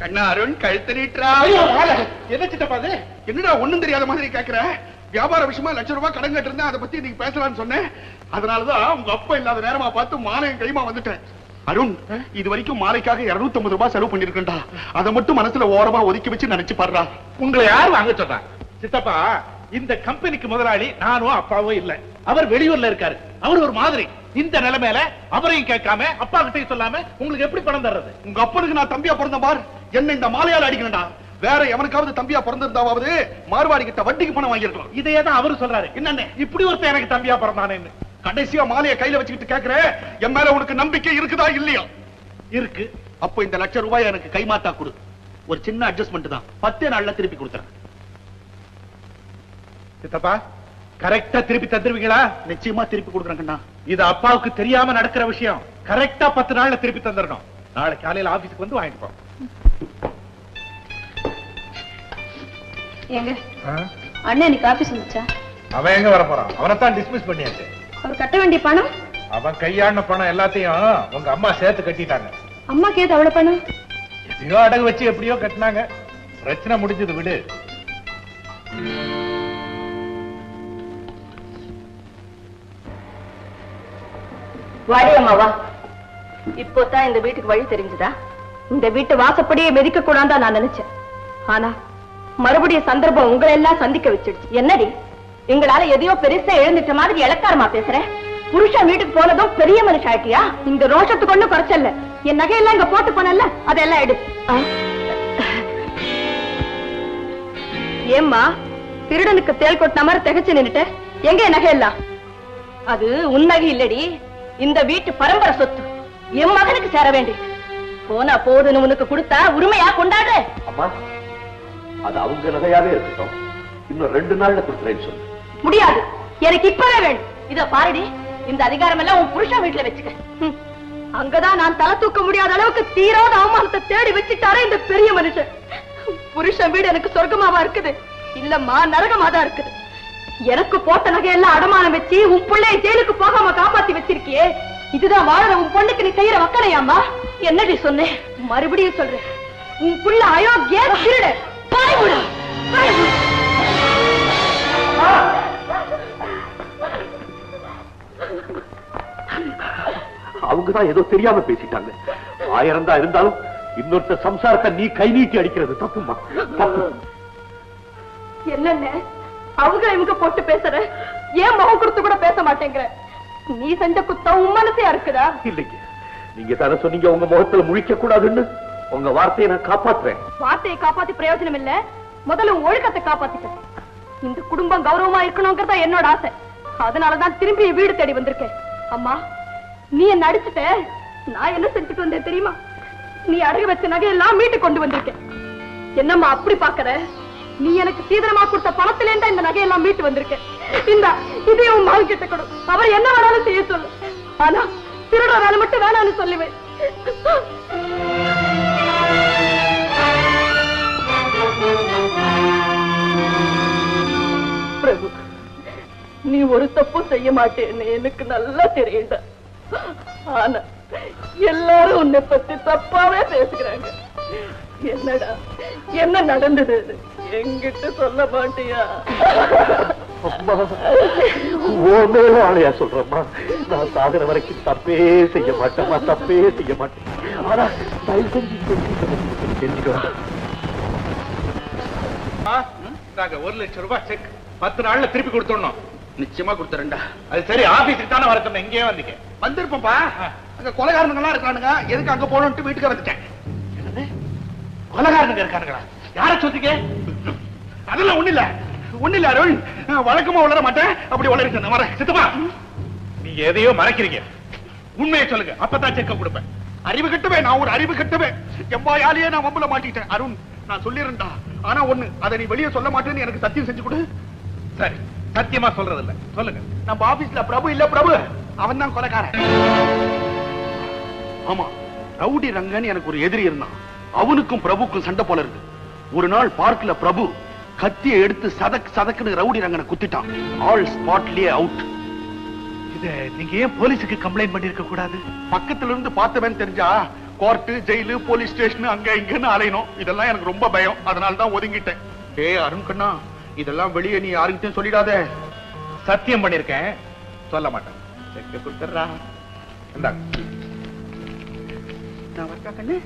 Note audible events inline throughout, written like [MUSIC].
கண்ணா அருண் கழுத்து நீட்டுறா. என்ன சித்தப்பா அது என்னடா ஒண்ணும் தெரியாத மாதிரி கேக்குற? வியாபார விஷயமா லட்சம் ரூபாய் கடன் கட்டிருந்தேன் அதை பத்தி நீங்க பேசலாம்னு சொன்னேன். அதனாலதான் உங்க அப்பா இல்லாத நேரமா பார்த்து மாலையும் கைமா வந்துட்டேன். அருண் இது வரைக்கும் மாலைக்காக 250 ரூபாய் செலவு பண்ணிருக்கேன்டா அதை மட்டும் மனசுல ஓரமா ஒதுக்கி வச்சு நினைச்சு பாடுறா உங்களை யார் வாங்க சொன்னா? சித்தப்பா இந்த கம்பெனிக்கு முதலாளி நானும் அப்பாவும் இல்ல. அவர் வெளியூர்ல இருக்காரு. அவர் ஒரு மாதிரி. இந்த நிலைமையில அவரையும் கேட்காம அப்பா கிட்டையும் சொல்லாம உங்களுக்கு எப்படி பணம் தர்றது? உங்க அப்பனுக்கு நான் தம்பியா பிறந்த பார். என்ன இந்த மாலையால அடிக்கணும்டா. வேற எவனுக்காவது தம்பியா பிறந்திருந்தாவது மார்வாடி கிட்ட வட்டிக்கு பணம் வாங்கியிருக்கலாம். இதையே தான் அவரு சொல்றாரு. என்னன்னு இப்படி ஒருத்தன் எனக்கு தம்பியா பிறந்தானேன்னு. கடைசியா மாலையை கையில வச்சுக்கிட்டு கேக்குறேன் என் மேல உனக்கு நம்பிக்கை இருக்குதா இல்லையா? இருக்கு. அப்போ இந்த லட்சம் ரூபாய் எனக்கு கைமாத்தா கொடு. ஒரு சின்ன அட்ஜஸ்ட்மெண்ட் தான். பத்தே நாள்ல திருப்பி கொடுத்துறேன். சித்தப்பா கரெக்டா திருப்பி தந்துருவீங்களா? நிச்சயமா திருப்பி கொடுக்குறேன் கண்ணா. இது அப்பாவுக்கு தெரியாம நடக்கிற விஷயம். கரெக்டா பத்து நாள்ல திருப்பி தந்துடணும். நாளை காலையில ஆபீஸ்க்கு வந்து வாங்கிட்டு போம் ஏங்க? அண்ணன் இன்னைக்கு ஆபீஸ் வந்துச்சா? அவன் எங்க வர போறான் அவனை தான் டிஸ்மிஸ் பண்ணியாச்சு. அவர் கட்ட வேண்டிய பணம்? அவன் கையாடின பணம் எல்லாத்தையும் உங்க அம்மா சேர்த்து கட்டிட்டாங்க. அம்மா கேது அவ்வளவு பணம்? எதையோ அடகு வச்சு எப்படியோ கட்டினாங்க. பிரச்சனை முடிஞ்சது விடு. வாடி அம்மா வா. இப்போதான் இந்த வீட்டுக்கு வழி தெரிஞ்சுதா? இந்த வீட்டு வாசப்படியே மிதிக்க கூடாதா நான் நினைச்சேன். ஆனா மறுபடியும் சந்தர்ப்பம் உங்களை எல்லாம் சந்திக்க வச்சிடுச்சு. என்னடி? எங்களால எதையோ பெருசா எழுந்துட்ட மாதிரி இலக்காரமா பேசுறேன் புருஷன் வீட்டுக்கு போனதும் பெரிய மனுஷ ஆயிட்டியா இந்த ரோஷத்துக்கு ஒண்ணும் குறைச்சல்ல. என் நகையெல்லாம் இங்க போட்டு போனல அதெல்லாம் எடு. ஏம்மா திருடனுக்கு தேள் கொட்டின மாதிரி திகச்சு நின்னுட்ட? எங்க என் நகையெல்லாம்? அது உன் நகை இல்லடி. இந்த வீட்டு பரம்பரை சொத்து. என் மகனுக்கு சேர வேண்டியது போனா போதுன்னு உனக்கு கொடுத்தா உரிமையா கொண்டாடு. அம்மா அது அவங்க நகையாவே இருக்கட்டும். இன்னும் ரெண்டு நாள்ல கொடுக்குறேன்னு சொல்லு. முடியாது. எனக்கு இப்பவே வேணும். இத பாருடி இந்த அதிகாரம் எல்லாம் உன் புருஷன் வீட்டுல வச்சுக்க. அங்கதான் நான் தலை தூக்க முடியாத அளவுக்கு தீராத அவமானத்தை தேடி வச்சுட்டாரே இந்த பெரிய மனுஷன். புருஷன் வீடு எனக்கு சொர்க்கமாவா இருக்குது? இல்லம்மா நரகமா தான் இருக்குது. எனக்கு போட்ட நகையெல்லாம் அடமானம் வச்சு உன் பிள்ளைய ஜெயிலுக்கு போகாம காப்பாத்தி வச்சிருக்கியே. இதுதான் வாழற உன் பொண்ணுக்கு நீ செய்யற வக்கனையாம்மா என்னடி சொன்னேன்? மறுபடியும் சொல்றேன். உன் புள்ள அயோக்கிய திருட. பாய் விடு பாய் விடு அவங்க தான் ஏதோ தெரியாம பேசிட்டாங்க. ஆயிரம் தான் இருந்தாலும் இன்னொருத்த சம்சாரத்தை நீ கை நீட்டி அடிக்கிறது தப்புமா தப்பு. என்னென்ன அவங்க இவங்க போட்டு பேசுற. ஏன் முகம் கொடுத்து கூட பேச மாட்டேங்கிற? நீ செஞ்ச குத்தம் உன் மனசையா இருக்குதா? இல்லைங்க. நீங்க தானே சொன்னீங்க உங்க முகத்துல முழிக்க கூடாதுன்னு உங்க வார்த்தையை நான் காப்பாத்துறேன். வார்த்தையை காப்பாத்தி பிரயோஜனம் இல்ல. முதல்ல உங்க ஒழுக்கத்தை காப்பாத்திக்க. இந்த குடும்பம் கௌரவமா இருக்கணுங்கிறதா என்னோட ஆசை. அதனாலதான் திரும்பி வீடு தேடி வந்திருக்கேன். அம்மா நீ என்ன அடிச்சுட்ட. நான் என்ன செஞ்சுட்டு வந்தேன் தெரியுமா? நீ அடகு வச்ச நகையெல்லாம் மீட்டு கொண்டு வந்திருக்கேன். என்னம்மா அப்படி பாக்குற நீ எனக்கு சீதனமா கொடுத்த பணத்துல இருந்தா இந்த நகையெல்லாம் மீட்டு வந்திருக்கேன். இந்த இதையும் உன் மகன் கிட்ட கொடு. அவர் என்ன வேணாலும் செய்ய சொல்லு. ஆனா திருட வேலை மட்டும் வேணாம்னு சொல்லுவேன். பிரபு நீ ஒரு தப்பும் செய்ய மாட்டேன்னு எனக்கு நல்லா தெரியுதா ஆனா எல்லாரும் உன்னை பத்தி தப்பாவே பேசுகிறாங்க. என்னடா என்ன நடந்தது? என்கிட்ட சொல்ல மாட்டியா? அம்மா. உன் மேல ஆளையா சொல்றேம்மா. நான் சாகுற வரைக்கும் தப்பே செய்ய மாட்டேம்மா தப்பே செய்ய மாட்டேன். ஆனா தயவு செஞ்சு தெரிஞ்சுக்க தெரிஞ்சுக்க. நாங்க ஒரு லட்சம் ரூபாய் செக் பத்து நாள்ல திருப்பி கொடுத்துடணும். நிச்சயமா கொடுத்துறேன்டா. அது சரி ஆபீஸுக்கு தானே வர சொன்னேன் இங்கேயே வந்தீங்க. வந்திருப்போம்ப்பா. அங்க கொலைகாரனுங்க எல்லாம் இருக்கானுங்க எதுக்கு அங்க போகணும்ட்டு வீட்டுக்கு வந்துட்டேன். கொலகாரனுங்க இருக்கானுங்களா? யார சொன்னீங்க அதெல்லாம் ஒண்ணு இல்ல. ஒண்ணு இல்ல அருண் வழக்கமா வளர மாட்டேன். அப்படி வளருக்கு நான் வரேன். சித்தப்பா. நீங்க எதையோ மறைக்கிறீங்க. உண்மையை சொல்லுங்க. அப்பதான் செக்க கொடுப்பேன். அறிவு கட்டுவே நான் ஒரு அறிவு கட்டுவே எவ்வாயாலேயே நான் வம்புல மாட்டிக்கிட்டேன். அருண் நான் சொல்லிடுறேன்டா ஆனா ஒண்ணு அதை நீ வெளியே சொல்ல மாட்டேன்னு எனக்கு சத்தியம் செஞ்சு கொடு. சரி சத்தியமா சொல்றது இல்ல சொல்லுங்க. நம்ம ஆபீஸ்ல பிரபு இல்ல பிரபு அவன் தான் கொலைக்காரன். ஆமா ரவுடி ரங்கன் எனக்கு ஒரு எதிரி இருந்தான். அவனுக்கும் பிரபுக்கும் சண்டை போல இருக்கு. ஒரு நாள் பார்க்ல பிரபு கத்தியை எடுத்து சதக் சதக்குன்னு ரவுடி ரங்கனை குத்திட்டான். ஆல் ஸ்பாட்லயே அவுட் இத நீங்க ஏன் போலீஸுக்கு கம்ப்ளைண்ட் பண்ணிருக்க கூடாது? பக்கத்துல இருந்து பார்த்தவன் தெரிஞ்சா கோர்ட்டு ஜெயிலு போலீஸ் ஸ்டேஷன் அங்க இங்கன்னு அலையணும். இதெல்லாம் எனக்கு ரொம்ப பயம். அதனால தான் ஒதுங்கிட்டேன். ஏய் அருண் கண்ணா இதெல்லாம் வெளியே நீ யாருக்கிட்டையும் சொல்லிடாத. சத்தியம் பண்ணிருக்கேன். சொல்ல மாட்டேன். செக்க கொடுத்துறா இந்தாங்க நான் வரட்டா கண்ணு?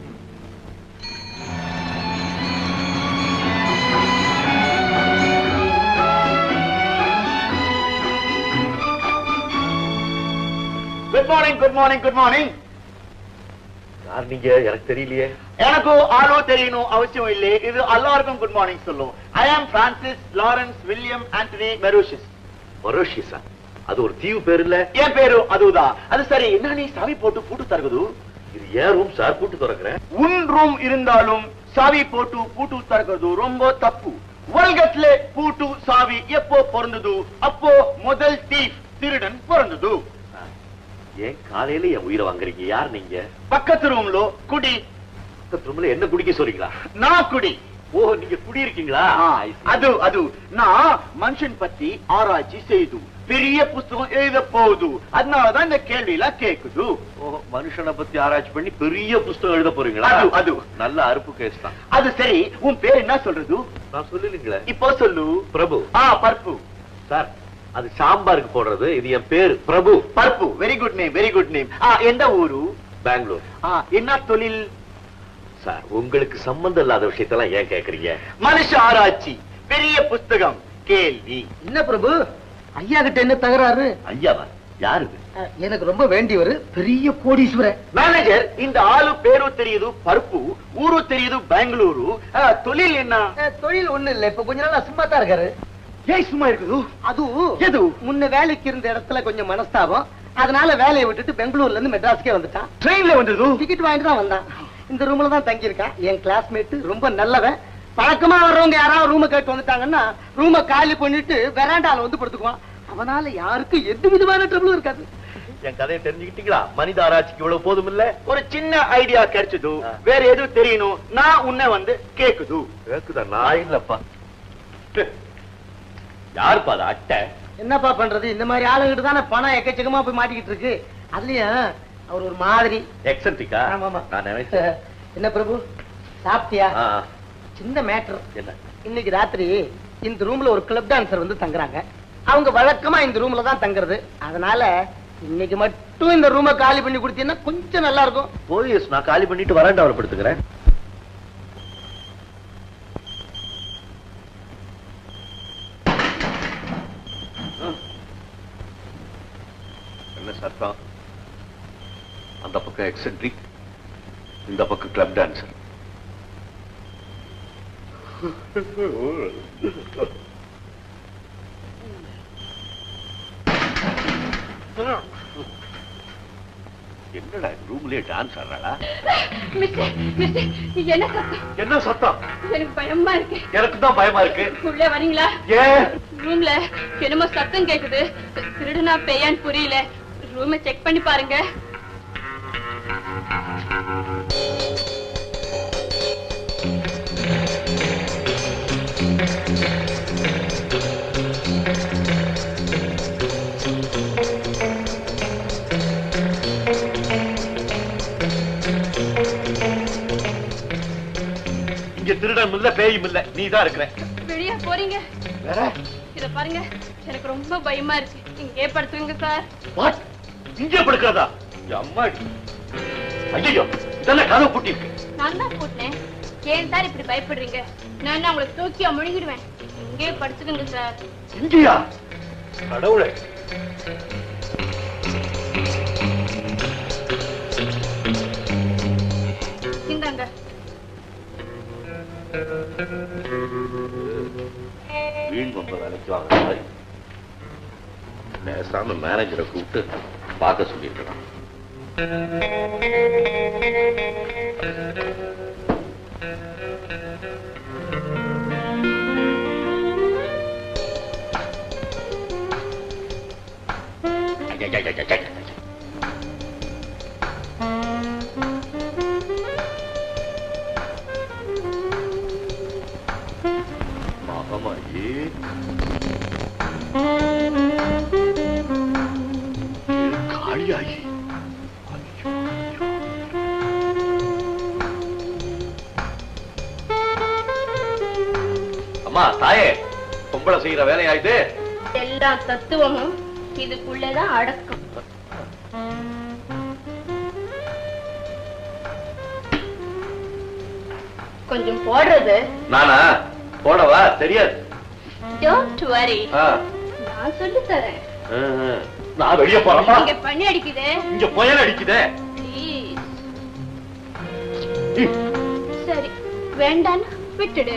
Good morning good morning good morning யார் நீங்க? எனக்கு தெரியலையே. எனக்கு ஆளோ தெரியணும் அவசியம் இல்லை. இது எல்லாருக்கும் குட் மார்னிங் சொல்லும். I am Francis Lawrence William Antony Mauritius மரோஷிசா அது ஒரு தீவு பேர் இல்ல? என் பேரு அதுதான் அது சரி என்ன நீ சாவி போட்டு பூட்டு தருகுது? இது ஏன் ரூம் சார் கூட்டு திறக்கிறேன் உன் ரூம் இருந்தாலும் சாவி போட்டு பூட்டு தருகிறது ரொம்ப தப்பு. உலகத்துல பூட்டு சாவி எப்போ பிறந்தது? அப்போ முதல் தீப் திருடன் பிறந்தது. ஏன் காலையில என் உயிரை வாங்குறீங்க? யார் நீங்க? பக்கத்து ரூம்ல குடி. பக்கத்து ரூம்ல என்ன குடிக்க சொல்றீங்களா? நான் குடி. ஓ நீங்க குடி இருக்கீங்களா அது அது. நான் மனுஷன் பத்தி ஆராய்ச்சி செய்து பெரிய புஸ்தகம் எழுத போகுது அதனாலதான் இந்த கேள்வி எல்லாம் கேக்குது. ஓ மனுஷனை பத்தி ஆராய்ச்சி பண்ணி பெரிய புஸ்தகம் எழுத போறீங்களா? அது, அது. நல்ல அறுப்பு கேஸ் தான். அது சரி உன் பேர் என்ன சொல்றது? நான் சொல்லலீங்களே. இப்போ சொல்லு. பிரபு. ஆ பர்பு சார் அது சாம்பாருக்கு போடுறது இது என் பேரு Prabhu. Parbu very good name very good name ஆ எந்த ஊரு? பெங்களூர். ஆ என்ன தொழில்? சார் உங்களுக்கு சம்பந்தம் இல்லாத விஷயத்தெல்லாம் ஏன் கேக்குறீங்க? மனுஷ ஆராய்ச்சி பெரிய புஸ்தகம் கேள்வி. என்ன பிரபு? ஐயா கிட்ட என்ன தகராறு? ஐயாவா? யாரு எனக்கு ரொம்ப வேண்டியவர் பெரிய கோடீஸ்வரர். மேனேஜர் இந்த ஆளு பேரு தெரியுது பருப்பு ஊரு தெரியுது பெங்களூரு. ஆ, தொழில் என்ன? தொழில் ஒண்ணு இல்ல இப்ப கொஞ்ச நாள் சும்மா தான் இருக்காரு. ஏய் சும்மா இருக்குது அதுவும் எது? முன்ன வேலைக்கு இருந்த இடத்துல கொஞ்சம் மனஸ்தாபம். அதனால வேலையை விட்டுட்டு பெங்களூர்ல இருந்து மெட்ராஸ்க்கே வந்துட்டான். ட்ரெயின்ல வந்தது? டிக்கெட் வாங்கிட்டு தான் வந்தான். இந்த ரூம்ல தான் தங்கி இருக்கான் என் கிளாஸ்மேட் ரொம்ப நல்லவன். பழக்கமா வர்றவங்க யாராவது ரூம கேட்டு வந்துட்டாங்கன்னா ரூம காலி பண்ணிட்டு வெராண்டால வந்து படுத்துக்குவான். அவனால யாருக்கும் எந்த விதமான ட்ரபிளும் இருக்காது. என் கதையை தெரிஞ்சுக்கிட்டீங்களா? மனித ஆராய்ச்சிக்கு இவ்வளவு போதும் இல்ல? ஒரு சின்ன ஐடியா கிடைச்சது. வேற எதுவும் தெரியணும். நான் உன்னை வந்து கேக்குது. கேக்குதா நான் இல்லப்பா. யாருப்பா அது அட்டை? என்னப்பா பண்றது? இந்த மாதிரி ஆளுங்கிட்ட தானே பணம் எக்கச்சக்கமா போய் மாட்டிக்கிட்டு இருக்கு. அதுலயும் அவர் ஒரு மாதிரி. எக்ஸன்ட்ரிக்கா ஆமாமா. நான் நினைச்சேன். [LAUGHS] என்ன பிரபு? சாப்பிட்டியா? சின்ன மேட்டர் என்ன? இன்னைக்கு ராத்திரி இந்த ரூம்ல ஒரு கிளப் டான்சர் வந்து தங்குறாங்க. அவங்க வழக்கமா இந்த ரூம்ல தான் தங்குறது. அதனால இன்னைக்கு மட்டும் இந்த ரூமை காலி பண்ணி கொடுத்தீங்கன்னா கொஞ்சம் நல்லா இருக்கும். போலீஸ் நான் காலி பண்ணிட்டு வராண்டாவில படுத்துக்கிறேன் என்ன சத்தம் அந்த பக்கம் எக்ஸென்ட்ரிக் இந்த பக்கம் கிளப் டான்சர் என்னடா ரூம்லயே டான்ஸ் ஆடுறாளா? என்ன சத்தம்? என்ன சத்தம்? எனக்கு பயமா இருக்கு. எனக்கு தான் பயமா இருக்கு. உள்ளே வரீங்களா? ரூம்ல என்னமோ சத்தம் கேக்குது. திருடுனா பேயான்னு புரியல. ரூமை செக் பண்ணி பாருங்க. திருடன் இல்ல பேயும் இல்ல. நீ தான் இருக்கிற. வெளியே போறீங்க. இத பாருங்க. எனக்கு ரொம்ப பயமா இருக்கு. இங்கே படுத்துங்க சார். வாட் இங்கே படுக்கிறதா? அம்மா ஐயோ இதெல்லாம் கதவு பூட்டி இருக்கு நான் தான் போட்டேன் ஏன் சார் இப்படி பயப்படுறீங்க? நான் உங்களை தூக்கியா முழுங்கிடுவேன் இங்கே படுத்துக்கங்க சார். இங்கேயா கடவுளே. வீண் பம்ப வேலைக்கு வாங்க மாதிரி பேசாம மேனேஜரை கூப்பிட்டு பார்க்க சொல்லிட்டு Yeah, yeah, yeah, yeah, yeah. தாயே பொம்பளை செய்யற வேலையாயிட்டு. எல்லா தத்துவமும் இதுக்குள்ளதான் அடக்கும். கொஞ்சம் போடுறது. நானா? போடவா? தெரியாது. டோன்ட் வரி நான் சொல்லி தரேன். நான் வெளிய இங்க அடிக்குதே. இங்க புயல் அடிக்குதே. சரி வேண்டாம் விட்டுடு.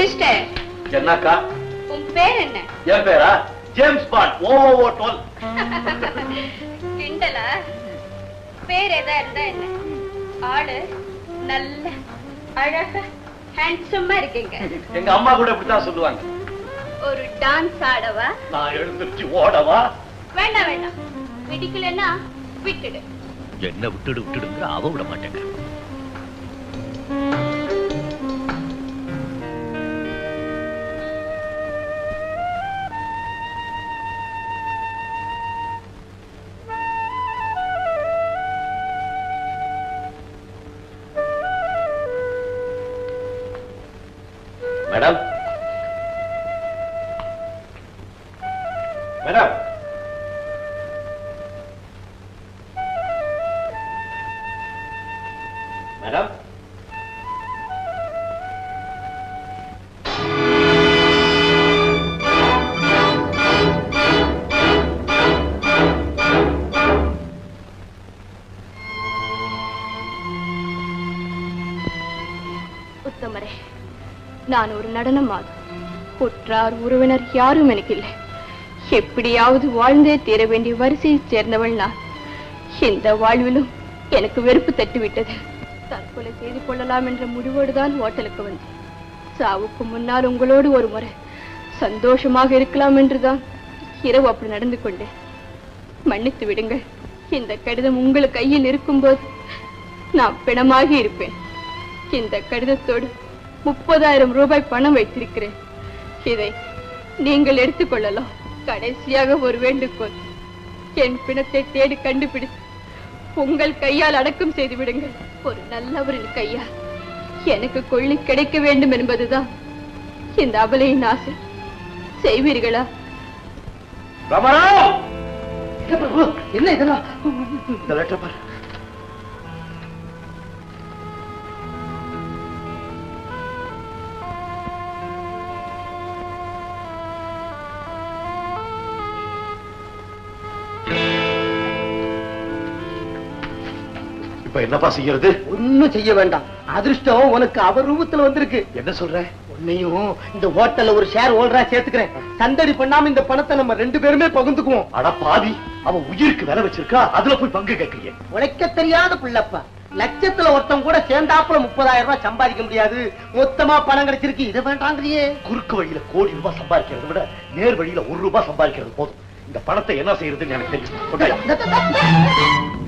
மிஸ்டர் என்னக்கா? உன் பேர் என்ன? என் பேரா? James Bond O O twelve. கிண்டலா? பேர் எதா இருந்தா என்ன? ஆளு நல்ல அழகா ஹேண்ட்ஸமா இருக்கீங்க. எங்க அம்மா கூட இப்படித்தான் சொல்லுவாங்க. ஒரு டான்ஸ் ஆடவா? நான் எழுந்திருச்சு ஓடவா? வேண்டாம் வேண்டாம். பிடிக்கலன்னா விட்டுடு. என்ன விட்டுடு விட்டுடுங்கிற அவ விட மாட்டேங்க நான் ஒரு நடனம் உற்றார் உறவினர் யாரும் எனக்கு இல்லை எப்படியாவது வாழ்ந்தே தீர வேண்டிய வரிசையைச் சேர்ந்தவள் நான். இந்த வாழ்விலும் எனக்கு வெறுப்பு தட்டுவிட்டது. தற்கொலை செய்து கொள்ளலாம் என்ற முடிவோடுதான் ஹோட்டலுக்கு வந்தேன். சாவுக்கு முன்னால் உங்களோடு ஒரு முறை சந்தோஷமாக இருக்கலாம் என்றுதான் இரவு அப்படி நடந்து கொண்டேன். மன்னித்து விடுங்கள் இந்த கடிதம் உங்கள் கையில் இருக்கும்போது நான் பிணமாகி இருப்பேன். இந்த கடிதத்தோடு முப்பதாயிரம் ரூபாய் பணம் வைத்திருக்கிறேன். இதை நீங்கள் எடுத்துக்கொள்ளலாம். கடைசியாக ஒரு வேண்டுகோள். என் பிணத்தை தேடி கண்டுபிடித்து உங்கள் கையால் அடக்கம் செய்து விடுங்கள். ஒரு நல்லவரின் கையால் எனக்கு கொள்ளி கிடைக்க வேண்டும் என்பதுதான் இந்த அபலையின் ஆசை. செய்வீர்களா? என்ன இதெல்லாம்? என்னப்பா செய்யறது? ஒண்ணும் செய்ய வேண்டாம். அதிர்ஷ்டம் உனக்கு அவர் ரூபத்துல வந்திருக்கு. என்ன சொல்ற? உன்னையும் இந்த ஹோட்டல்ல ஒரு ஷேர் ஹோல்டரா சேர்த்துக்கிறேன். சந்தடி பண்ணாம இந்த பணத்தை நம்ம ரெண்டு பேருமே பகிர்ந்துக்குவோம். அட பாவி அவன் உயிருக்கு விலை வச்சிருக்கா? அதுல போய் பங்கு கேட்கறியே. உழைக்க தெரியாத பிள்ளப்பா. லட்சத்துல ஒருத்தன் கூட சேர்ந்தாப்புல முப்பதாயிரம் ரூபாய் சம்பாதிக்க முடியாது. மொத்தமா பணம் கிடைச்சிருக்கு. இதை வேண்டாங்கிறியே. குறுக்கு வழியில கோடி ரூபாய் சம்பாதிக்கிறதை விட நேர் வழியில ஒரு ரூபாய் சம்பாதிக்கிறது போதும். இந்த பணத்தை என்ன செய்யறதுன்னு எனக்கு தெரியும்.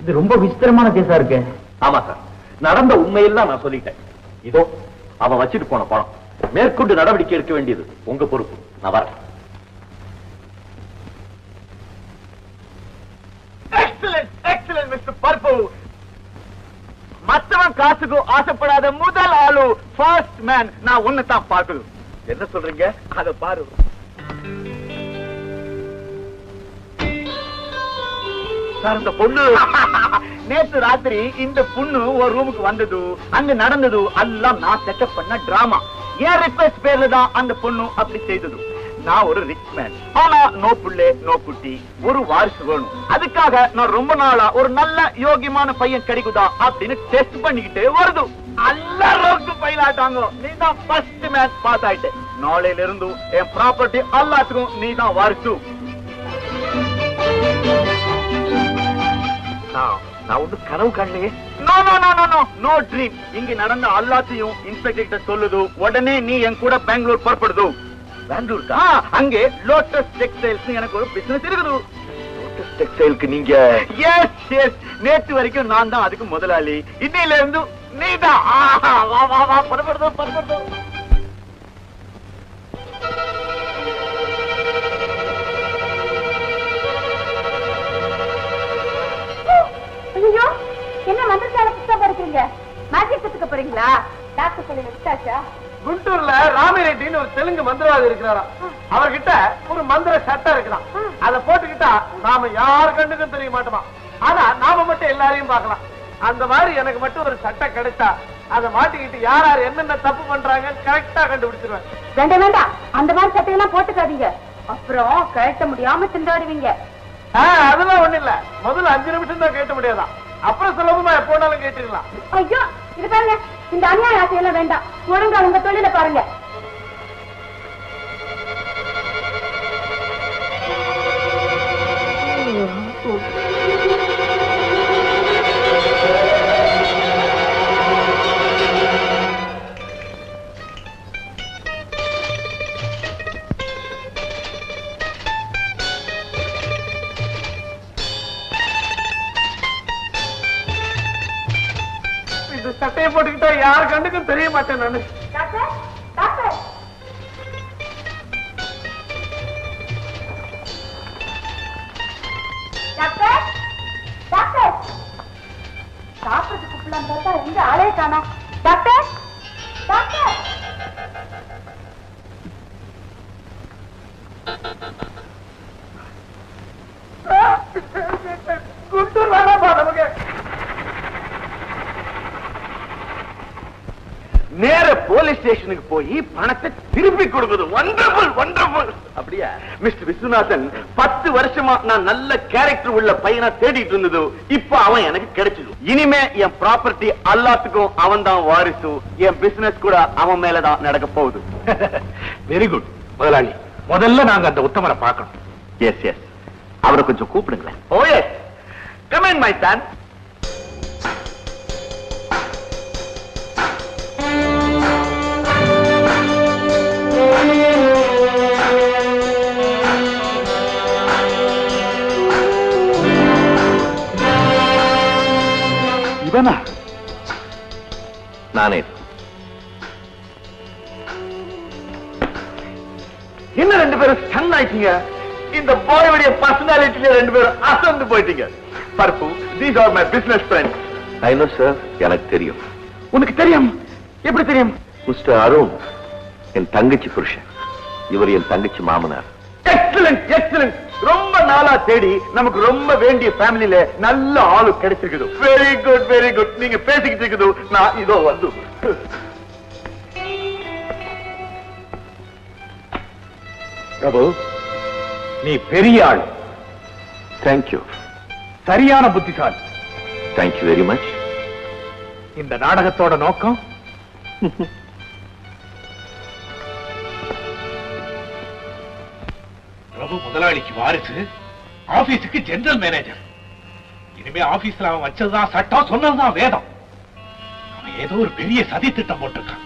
இது ரொம்ப விசித்திரமான கேஸா இருக்கு. ஆமா சார் நடந்த உண்மையெல்லாம் நான் சொல்லிட்டேன். இதோ அவன் வச்சுட்டு போன பணம். மேற்கொண்டு நடவடிக்கை எடுக்க வேண்டியது உங்க பொறுப்பு. நான் வரேன். எக்ஸலன்ட் எக்ஸலன்ட் மிஸ்டர் பர்பு மத்தவன் காசுக்கு ஆசைப்படாத முதல் ஆளு ஃபர்ஸ்ட் மேன் நான் ஒன்னு தான் பார்க்கணும். என்ன சொல்றீங்க? அத பாரு. சார் இந்த பொண்ணு. [LAUGHS] நேத்து ராத்திரி இந்த பொண்ணு ஒரு ரூமுக்கு வந்தது. அங்க நடந்தது எல்லாம் நான் செட்டப் பண்ண டிராமா என் ரிக்வெஸ்ட் பேர்ல தான் அந்த பொண்ணு அப்படி செய்தது. நான் ஒரு ரிச் மேன் ஆனா நோ புள்ளே நோ குட்டி. ஒரு வாரிசு வேணும். அதுக்காக நான் ரொம்ப நாளா ஒரு நல்ல யோகியமான பையன் கிடைக்குதா அப்படின்னு டெஸ்ட் பண்ணிக்கிட்டே வருது. எல்லாரோக்கு பயிலாட்டாங்க. நீ தான் ஃபர்ஸ்ட் மேன் பாஸ் ஆயிட்டு நாளையில இருந்து என் ப்ராப்பர்ட்டி எல்லாத்துக்கும் நீ தான் வாரிசு. நான் ஒண்ணு கனவு காணலையே. No no no no no no dream இங்க நடந்த எல்லாத்தையும் இன்ஸ்பெக்டர் கிட்ட சொல்லுது. உடனே நீ என் கூட பெங்களூர் புறப்படுது. பெங்களூர் அங்கே லோட்டஸ் டெக்ஸ்டைல்ஸ் எனக்கு ஒரு பிசினஸ் இருக்குது. லோட்டஸ் டெக்ஸ்டைலுக்கு நீங்க? எஸ் எஸ் நேத்து வரைக்கும் நான் தான் அதுக்கு முதலாளி. இன்னையில இருந்து நீ தான். புறப்படுது புறப்படுது. விட்டாச்சா? குண்டூர்ல ராமிரெட்டின்னு ஒரு தெலுங்கு மந்திரவாதி இருக்கிறாராம். அவர்கிட்ட ஒரு மந்திர சட்டம் இருக்கலாம் அதை போட்டுக்கிட்டா நாம யார் கண்ணுக்கும் தெரிய மாட்டோமா ஆனா நாம மட்டும் எல்லாரையும் பார்க்கலாம். அந்த மாதிரி எனக்கு மட்டும் ஒரு சட்டம் கிடைச்சா அதை மாட்டிக்கிட்டு யார் யார் என்னென்ன தப்பு பண்றாங்க கரெக்டா கண்டுபிடிச்சிருவேன். வேண்டாம் வேண்டாம். அந்த மாதிரி சட்டையெல்லாம் போட்டுக்காதீங்க. அப்புறம் கழட்ட முடியாம திண்டாடுவீங்க. அதெல்லாம் ஒண்ணு இல்ல. முதல்ல அஞ்சு நிமிஷம் தான் கேட்க முடியாதான் அப்புறம் சுலபமா எப்போனாலும் கேட்டுக்கலாம். ஐயோ இது பாருங்க இந்த அநியாய ஆசையெல்லாம் வேண்டாம். ஒழுங்கா உங்க தொழில பாருங்க. இந்த சட்டையை போட்டுக்கிட்டா யார் கண்ணுக்கும் தெரிய மாட்டேன் நானு. சாப்பிடுறதுக்கு டாக்டர். டாக்டர் எங்க ஆளே காணா டாக்டர் போலீஸ் ஸ்டேஷனுக்கு போய் பணத்தை திருப்பி கொடுக்குது. வண்டர்ஃபுல் வண்டர்ஃபுல் அப்படியா? மிஸ்டர் விஸ்வநாதன் பத்து வருஷமா நான் நல்ல கேரக்டர் உள்ள பையனா தேடிட்டு இருந்தது. இப்போ அவன் எனக்கு கிடைச்சது. இனிமே என் ப்ராப்பர்ட்டி எல்லாத்துக்கும் அவன் தான் வாரிசு. என் பிசினஸ் கூட அவன் மேலதான் நடக்க போகுது. [LAUGHS] வெரி குட் முதலாளி முதல்ல நாங்க அந்த உத்தமரை பார்க்கணும். எஸ் எஸ் அவரை கொஞ்சம் கூப்பிடுங்களேன். Oh yes comment my son இவனா நானே. என்ன ரெண்டு பேரும் ஸ்டன் ஆயிட்டீங்க? இந்த பாயோடைய பர்சனாலிட்டில ரெண்டு பேரும் அசந்து போயிட்டீங்க. Parbu these are my business friends I know sir எனக்கு தெரியும். உனக்கு தெரியும்? எப்படி தெரியும்? மிஸ்டர் அருண் என் தங்கச்சி புருஷன். இவர் என் தங்கச்சி மாமனார். எக்ஸலன்ட் எக்ஸலன்ட் ரொம்ப நாளா தேடி நமக்கு ரொம்ப வேண்டிய ஃபேமிலில நல்ல ஆளு கிடைச்சிருக்குது. வெரி குட் வெரி குட் நீங்க பேசிக்கிட்டு இருக்குது. நான் இதோ வந்து பிரபு நீ பெரிய ஆள். தேங்க்யூ சரியான புத்திசாலி. தேங்க்யூ வெரி மச் இந்த நாடகத்தோட நோக்கம்? [LAUGHS] பிரபு முதலாளிக்கு வாரிசு ஆபீஸுக்கு ஜெனரல் மேனேஜர் இனிமே ஆபீஸ்ல அவன் வச்சதுதான் சட்டம் சொன்னதுதான் வேதம். அவன் ஏதோ ஒரு பெரிய சதி திட்டம் போட்டிருக்கான்.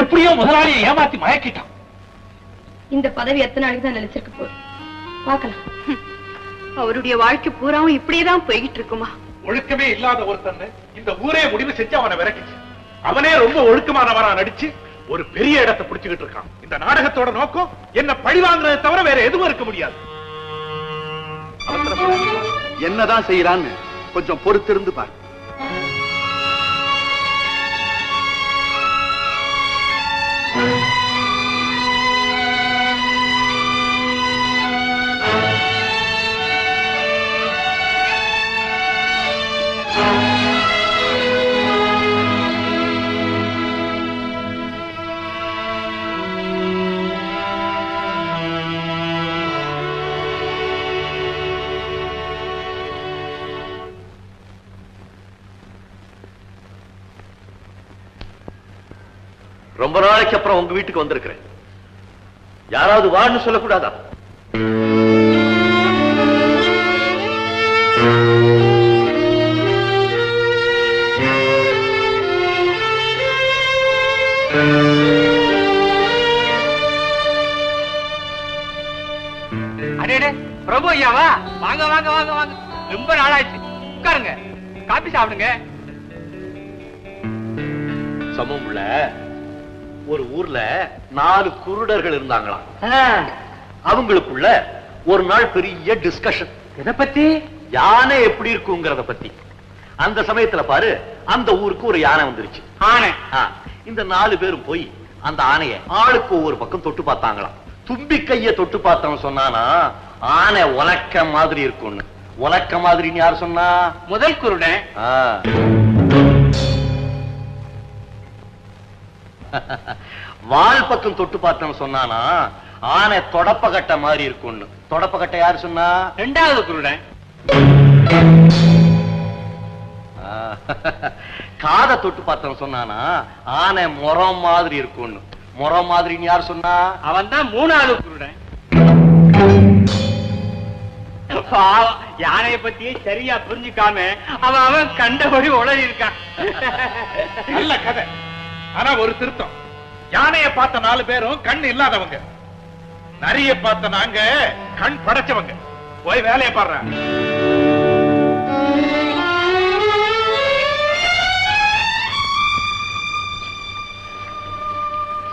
எப்படியோ முதலாளியை ஏமாத்தி மயக்கிட்டான். இந்த பதவி எத்தனை நாளைக்கு தான் நிலைச்சிருக்க போகுது? பார்க்கலாம். அவருடைய வாழ்க்கை பூராவும் இப்படியேதான் போய்கிட்டு இருக்குமா ஒழுக்கமே இல்லாத ஒருத்தன் இந்த ஊரே முடிவு செஞ்சு அவனை விரட்டிச்சு. அவனே ரொம்ப ஒழுக்கமானவனா நடிச்சு ஒரு பெரிய இடத்தை பிடிச்சுக்கிட்டு இருக்கான். இந்த நாடகத்தோட நோக்கம் என்ன பழி வாங்குறதை தவிர வேற எதுவும் இருக்க முடியாது. என்னதான் செய்யறான்னு கொஞ்சம் பொறுத்திருந்து பாரு. you அப்புறம் உங்க வீட்டுக்கு வந்திருக்கிறேன். யாராவது வான்னு சொல்லக்கூடாதா? பிரபு ஐயாவா வாங்க வாங்க வாங்க வாங்க. ரொம்ப நாளாச்சு உட்காருங்க. காபி சாப்பிடுங்க. சமமுள்ள ஒரு ஊர்ல நாலு குருடர்கள் இருந்தாங்களாம். அவங்களுக்குள்ள ஒரு நாள் பெரிய டிஸ்கஷன் எதை பத்தி? யானை எப்படி இருக்குங்கிறத பத்தி. அந்த சமயத்துல பாரு அந்த ஊருக்கு ஒரு யானை வந்துருச்சு. ஆனே. இந்த நாலு பேரும் போய் அந்த ஆணைய ஆளுக்கு ஒவ்வொரு பக்கம் தொட்டு பார்த்தாங்களாம். தும்பி கைய தொட்டு பார்த்தவன் சொன்னானா ஆனை உலக்க மாதிரி இருக்கும்னு. உலக்க மாதிரின்னு யார் சொன்னா? முதல் குருடன். [LAUGHS] வால் பக்கம் தொட்டு பார்த்தவன் சொன்னானா ஆனை தொடப்பகட்டை மாதிரி இருக்கும்னு. தொடப்பகட்டை யார் சொன்னா? ரெண்டாவது குருடன். [LAUGHS] காதை தொட்டு பார்த்தவன் சொன்னானா ஆனை முறம் மாதிரி இருக்கும்னு. முறம் மாதிரின்னு யார் சொன்னா? அவன் தான் மூணாவது குருடன். யானைய பத்தியே சரியா புரிஞ்சுக்காம அவன் அவன் கண்டபடி உளறி இருக்கான் நல்ல கதை. ஆனா ஒரு திருத்தம். யானைய பார்த்த நாலு பேரும் கண் இல்லாதவங்க. நரிய பார்த்த நாங்க கண் படைச்சவங்க. போய் வேலையை பாடுற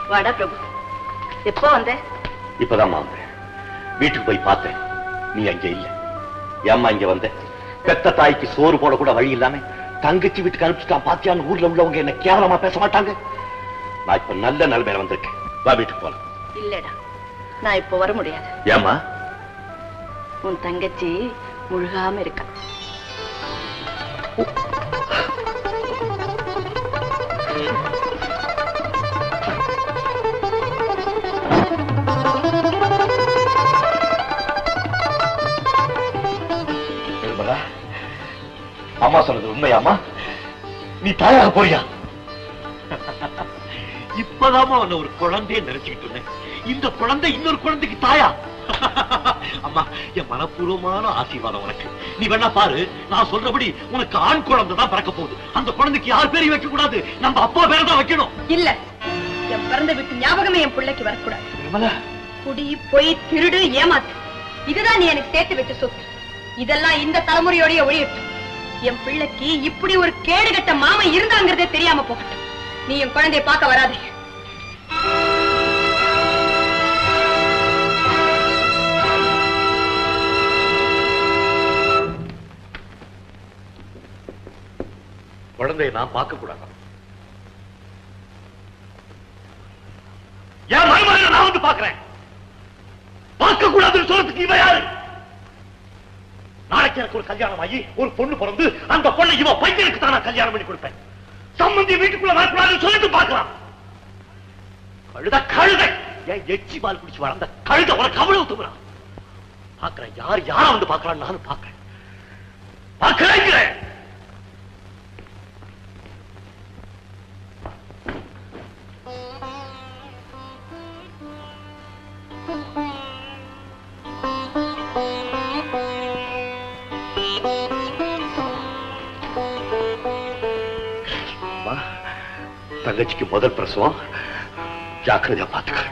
வாடா பிரபு. எப்போ வந்த? இப்பதான் வந்தேன். வீட்டுக்கு போய் பார்த்தேன். நீ அங்க இல்ல. ஏம்மா இங்க வந்த? பெத்த தாய்க்கு சோறு போட கூட வழி இல்லாம தங்கச்சி வீட்டுக்கு அனுப்பிச்சுட்டான். பாத்தியான்னு ஊர்ல உள்ளவங்க என்ன கேவலமா பேச மாட்டாங்க. நான் இப்ப நல்ல நிலைமையில வந்திருக்கேன். வா வீட்டுக்கு போலாம். இல்லடா. நான் இப்போ வர முடியாது. ஏம்மா? உன் தங்கச்சி முழுகாம இருக்கா. அம்மா சொன்னது உண்மையாமா நீ தாயாக போறியா? [LAUGHS] இப்பதாம்மா உன்னை ஒரு குழந்தைய நினைச்சுக்கிட்டு இருந்தேன். இந்த குழந்தை இன்னொரு குழந்தைக்கு தாயா? [LAUGHS] அம்மா என் மனப்பூர்வமான ஆசீர்வாதம் உனக்கு. நீ வேணா பாரு நான் சொல்றபடி உனக்கு ஆண் குழந்தை தான் பிறக்க போகுது. அந்த குழந்தைக்கு யார் பேரையும் வைக்க கூடாது? நம்ம அப்பா பேரை தான் வைக்கணும். இல்ல என் பிறந்த வீட்டு ஞாபகமே என் பிள்ளைக்கு வரக்கூடாது. குடி பொய் திருடு ஏமாத்து. இதுதான் நீ எனக்கு சேர்த்து வச்ச சொத்து. இதெல்லாம் இந்த தலைமுறையோடய ஒழியட்டும் என் பிள்ளைக்கு இப்படி ஒரு கேடுகட்ட மாமன் இருந்தாங்கிறதே தெரியாம போகட்டும். நீ என் குழந்தைய பார்க்க வராதே. குழந்தைய நான் பார்க்க கூடாதா? என் மருமகனை நான் வந்து பார்க்கிறேன்? பார்க்க கூடாதுன்னு சொல்றதுக்கு இவன் யாரு? எனக்கு ஒரு கல்யாணம் ஆகி ஒரு பொண்ணு பிறந்து அந்த பொண்ணை இவன் பையனுக்கு தான் நான் கல்யாணம் பண்ணி கொடுப்பேன். சம்பந்தி வீட்டுக்குள்ள வரக்கூடாதுன்னு சொல்லிட்டு பார்க்கலாம். கழுத கழுத. ஏன் எச்சி பால் குடிச்சு வளர்ந்த கழுத உனக்கு அவ்வளவு துப்புறான் பார்க்கிறேன் யார் யாரா வந்து பாக்குறான்னு நானும் பார்க்கிறேன். பார்க்கிறேங்கிறேன். ಮೊದಲ ಪ್ರಸವ ಜಾಗ್ರತೆ ಮಾತುಗಳು